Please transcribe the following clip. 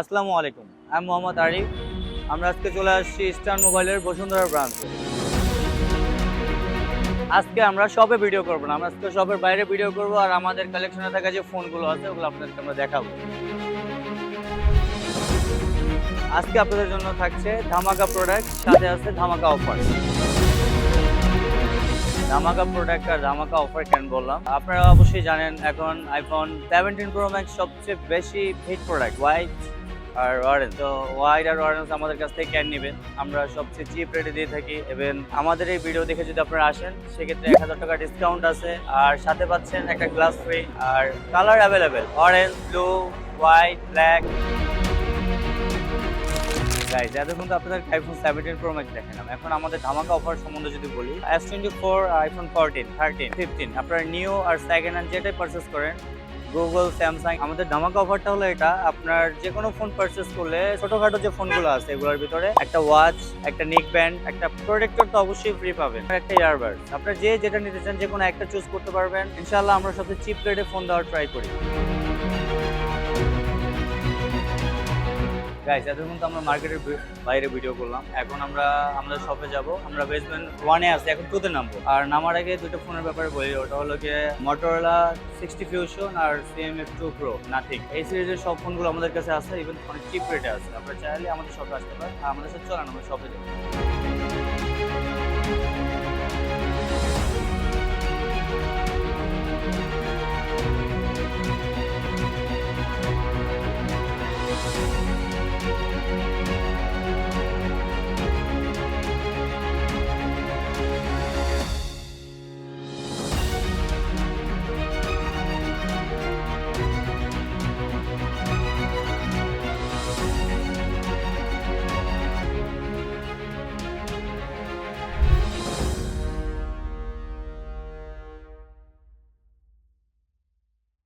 আসসালামু আলাইকুম। আমি মোহাম্মদ আরিফ আমরা আজকে চলে আসছি ইস্টার্ন মোবাইলের বসুন্ধরা ব্রাঞ্চে আজকে আমরা শপে ভিডিও করব না, আমরা আজকে শপের বাইরে ভিডিও করব আর আমাদের কালেকশনে থাকা যে ফোনগুলো আছে, ওগুলো আপনাদেরকে আমরা দেখাবো। আজকে আপনাদের জন্য থাকছে ধামাকা প্রোডাক্ট সাথে আছে ধামাকা অফার ধামাকা প্রোডাক্ট আর ধামাকা অফার কেন বললাম? আপনারা অবশ্যই জানেন, এখন আইফোন সেভেন্টিন প্রো ম্যাক্স সবচেয়ে বেশি হিট প্রোডাক্ট হোয়াইট আর অরেঞ্জ তো হোয়াইট আর অরেঞ্জ আমাদের কাছ থেকে ক্যান নেবেন? আমরা সবচেয়ে চিপ রেটে দিয়ে থাকি। এবং আমাদের এই ভিডিও দেখে যদি আপনারা আসেন, সেক্ষেত্রে এক হাজার টাকা ডিসকাউন্ট আছে। আর সাথে পাচ্ছেন একটা গ্লাস ফ্রি আর colour available orange blue white black guys আপনাদের আইফোন প্রো এখন আমাদের ধামাকা অফার সম্বন্ধে যদি বলি four iPhone fourteen thirteen fifteen আপনারা নিউ আর সেকেন্ড হ্যান্ড যেটাই পারচেস করেন গুগল স্যামসাং আমাদের ধামাকা অফারটা হলো এটা। আপনার যে কোনো ফোন পারচেস করলে ছোটখাটো যে ফোনগুলো আছে এগুলোর ভিতরে একটা ওয়াচ একটা নেক ব্যান্ড একটা প্রোটেক্টর তো অবশ্যই ফ্রি পাবেন। একটা ইয়ারবাড আপনার যে যেটা নিতে চান যে কোনো একটা চুজ করতে পারবেন। ইনশাল্লাহ আমরা সবচেয়ে চিপ রেটে ফোন দেওয়ার ট্রাই করি। গাইস এতক্ষণ তো আমরা মার্কেটের বাইরে ভিডিও করলাম। এখন আমরা আমাদের শপে যাব। আমরা বেসমেন্ট ওয়ানে আছি, এখন টুতে নামবো। আর নামার আগে দুটো ফোনের ব্যাপারে বলি, ওটা হলো গিয়ে মোটরোলা সিক্সটি ফিউশন আর সিএমএফ টু প্রো নাথিং এই সিরিজের সব ফোনগুলো আমাদের কাছে আছে ইভেন অনেক চিপ রেটে আছে। আপনারা চাইলে আমাদের শপে আসতে পারেন। আর আমাদের সাথে চলেন, আমরা শপে যাব